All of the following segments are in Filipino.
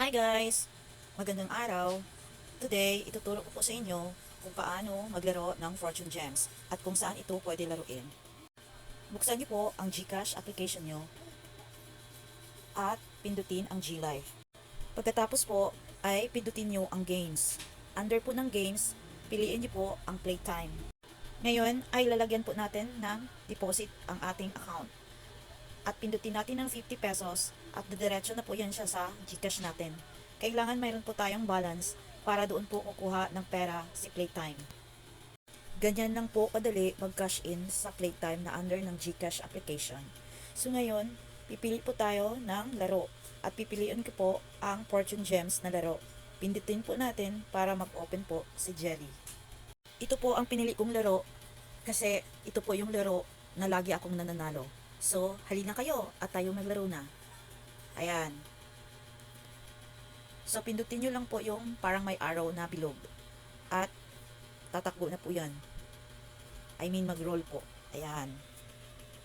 Hi guys! Magandang araw. Today, ituturo ko po sa inyo kung paano maglaro ng Fortune Gems at kung saan ito pwede laruin. Buksan niyo po ang GCash application niyo at pindutin ang GLive. Pagkatapos po ay pindutin niyo ang games. Under po ng games, piliin niyo po ang playtime. Ngayon ay lalagyan po natin ng deposit ang ating account at pindutin natin ng 50 pesos at didiretso na po yan siya sa Gcash natin. Kailangan mayroon po tayong balance para doon po kukuha ng pera si Playtime. Ganyan lang po kadali mag-cash in sa Playtime na under ng Gcash application. So ngayon, pipili po tayo ng laro at pipiliin ko po ang Fortune Gems na laro. Pindutin po natin para mag-open po si Jelly. Ito po ang pinili kong laro kasi ito po yung laro na lagi akong nananalo. So, halina kayo at tayo maglaro na. Ayan. So, pindutin nyo lang po yung parang may arrow na bilog. At, tatakbo na po yan. I mean, mag-roll po. Ayan.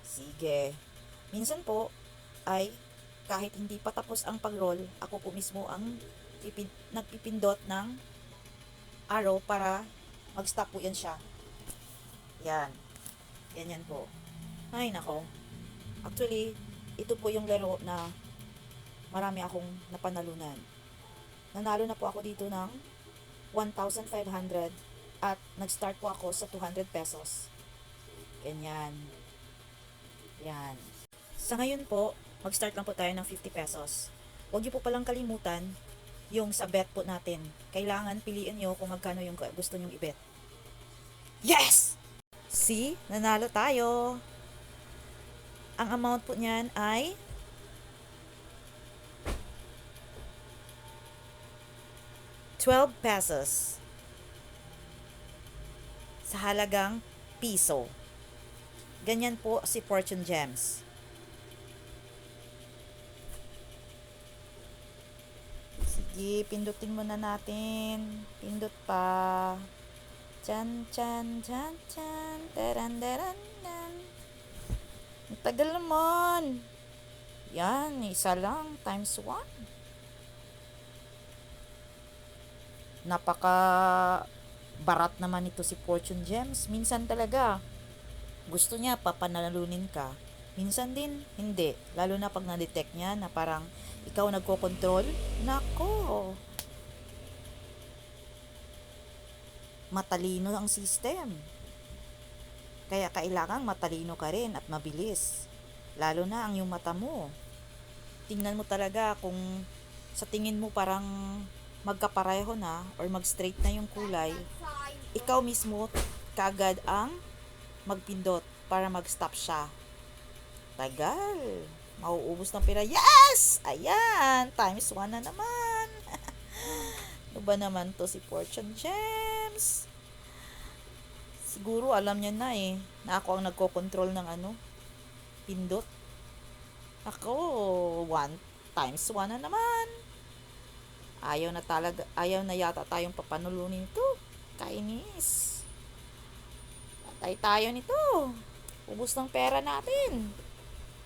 Sige. Minsan po, ay, kahit hindi pa tapos ang pag-roll, ako po mismo ang pipin, nagpipindot ng arrow para mag-stop po yan siya. Yan. Ganyan po. Ay, nako. Actually, ito po yung laro na marami akong napanalunan. Nanalo na po ako dito ng 1,500 at nag-start po ako sa 200 pesos. Ganyan. Yan. Sa ngayon po, mag-start lang po tayo ng 50 pesos. Huwag niyo po palang kalimutan yung sa bet po natin. Kailangan piliin nyo kung magkano yung gusto nyong i-bet. Yes! See? Nanalo tayo! Ang amount po niyan ay twelve pesos sa halagang piso. Ganyan po si Fortune Gems. Sige, pindutin muna natin. Pindot pa. Chan, chan, chan, chan. Taran, taran, taran. Tagal naman. Yan, isa lang. Times 1. Napaka barat naman ito si Fortune Gems. Minsan talaga, gusto niya papanalunin ka. Minsan din, hindi. Lalo na pag na-detect niya na parang ikaw nagko-control. Nako. Matalino ang system. Kaya kailangan matalino ka rin at mabilis. Lalo na ang yung mata mo. Tingnan mo talaga kung sa tingin mo parang magkapareho na or mag-straight na yung kulay, ikaw mismo kagad ang magpindot para mag-stop siya. Tagal. Mauubos ng pera. Yes! Ayan! Times 1 na naman. ano ba naman to si Fortune Gems? Siguro alam niya na eh, na ako ang nagko-control ng ano, pindot. Ako, one times one na naman. Ayaw na talaga, ayaw na yata tayong papanulunin to. Kainis. Patay tayo nito. Ubus ng pera natin.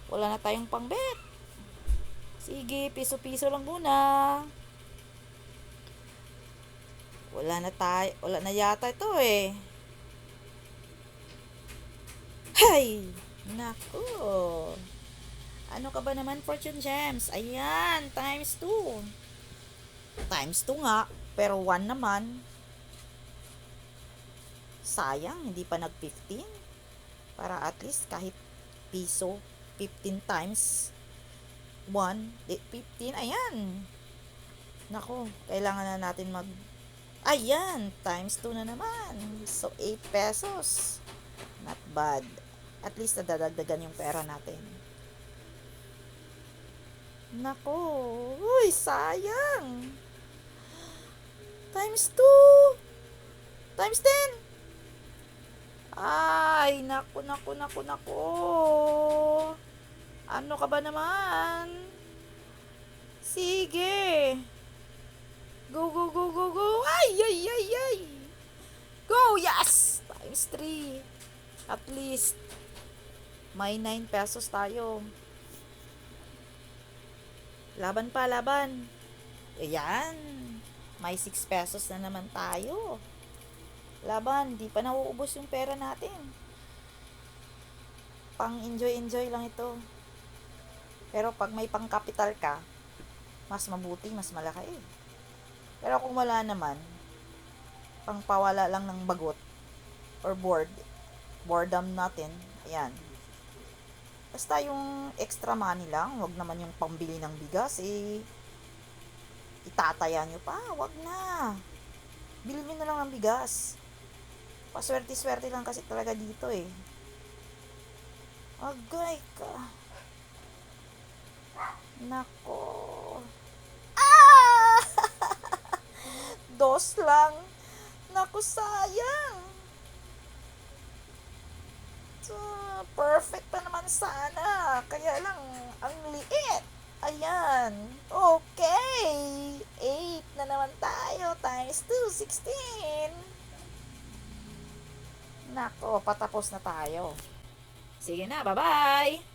Wala na tayong pangbet. Sige, piso-piso lang muna. Wala na tayo, wala na yata ito eh. Hay! Naku! Ano ka ba naman, Fortune Gems? Ayan, times 2. Times 2 nga, pero 1 naman. Sayang, hindi pa nag-15. Para at least kahit piso, 15 times 1, 15, ayan. Nako, kailangan na natin mag... Ayan, times 2 na naman. So, 8 pesos. Not bad. At least nadadagdagan yung pera natin. Nako, uy, sayang. Times 2. Times 10. Ay, naku, naku, naku, naku. Ano ka ba naman? Sige. Go, go, go, go, go. Ay, ay, ay, ay. Go, yes! Times 3. At least, may 9 pesos tayo. Laban pa, laban. Ayan. May 6 pesos na naman tayo. Laban, di pa nauubos yung pera natin. Pang enjoy-enjoy lang ito. Pero pag may pang capital ka, mas mabuti, mas malaki eh. Pero kung wala naman, pang pawala lang ng bagot or bored, boredom natin, ayan. Basta yung extra money lang, wag naman yung pambili ng bigas, eh, itataya nyo pa, wag na. Bili nyo na lang ng bigas. Paswerte-swerte lang kasi talaga dito eh. Agay ka. Nako. Ah! Dos lang. Naku, sayang. So, perfect pa naman sana. Kaya lang, ang liit. Ayan. Okay. 8 na naman tayo. Times 2, 16. Nako, patapos na tayo. Sige na, bye-bye.